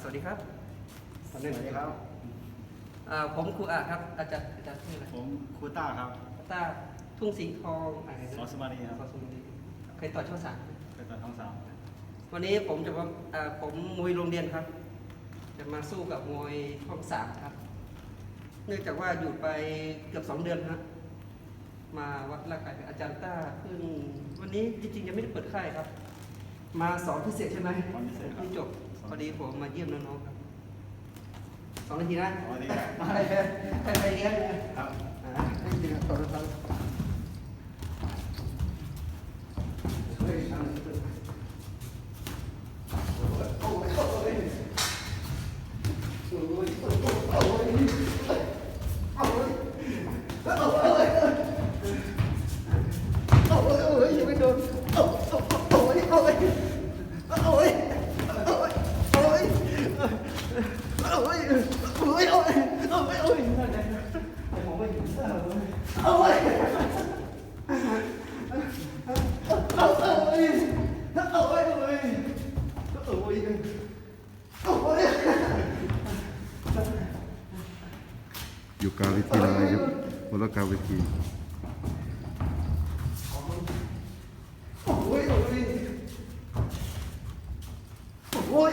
สวัสดีครับสวัสดีครับผมครูอาครับ อาจารย์อาจารย์ชื่ออะไรผมครูต้าครับต้าทุ่งสีทองสอสมารีครับสอสมารีเคยต่อช่องสามเคยต่อช่องสามวันนี้ผมจะมาผมมวยโรงเรียนครับ จะมาสู้กับมวยช่องสามครับ เนื่องจากว่าอยู่ไปเกือบสองเดือนครับมาวัดร่ากายอาจารย์ต้าขึ้นวันนี้จริงๆยังไม่ได้เปิดค่ายครับ มาสอนพิเศษใช่ไหมสอนพิเศษคที่จบ พอดีผมมาเยี่ยมน้องๆครับสองนาทีนะสองนาทีอะไรเลป็นเป็นไปเลี้ยงครับอ่ายม่ดีครับขอบคุณครับเฮ้ยทำอะยรกันโอ้โหโอ้โหโอ้โหโอ้โหโอ้โหโอ้โหโอ้โหโอ้โหยังไม่โดน ยโอ้ยโอ้ยโอ้ยโอ้ยโอ้ยนั่นไงไม่อยู่โอ้ยโอ้ยโอ้ยโอ้ยโอ้ยโอ้ยโอ้ยอยู่กลางเวทีแล้วนะครับคนละกลางเวทีโอ้ยโอ้ยโอ้ย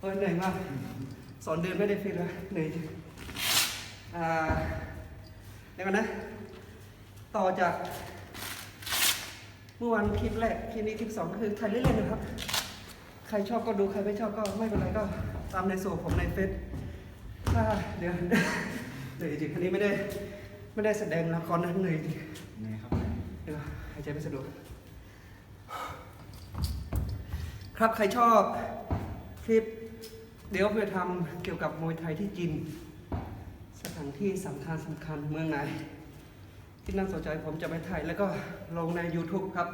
เออเหนื่อยมาก สอนเดินไม่ได้ฟิตเลยเหนื่อยจริงอ่าเดี๋ยวกันนะ ต่อจาก เมื่อวันคลิปแรกคลิปนี้คลิปสองก็คือถ่ายเล่นๆนะครับ ใครชอบก็ดูใครไม่ชอบก็ไม่เป็นไรก็ตามในส่วนผมในเฟซถ้าเดี๋ยวเหนื่อยจริงอันนี้ไม่ได้ไม่ได้แสดงละครนะเหนื่อยจริงนี่ครับเดี๋ยวหายใจไม่สะดวกครับใครชอบคลิป เดี๋ยวไปทำเกี่ยวกับมวยไทยที่จีนสถานที่สำคัญสำคัญเมืองไหน ที่น่าสนใจผมจะไปถ่ายแล้วก็ลงใน YouTube ครับ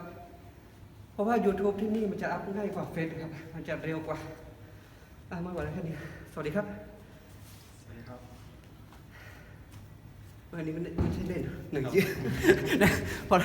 เพราะว่า YouTube ที่นี่มันจะอัพง่ายกว่าเฟซครับ มันจะเร็วกว่าอะเมื่อวันแค่นี้ สวัสดีครับ สวัสดีครับวันนี้มันไม่ใช่เล่นเหนึ่งจริงพอ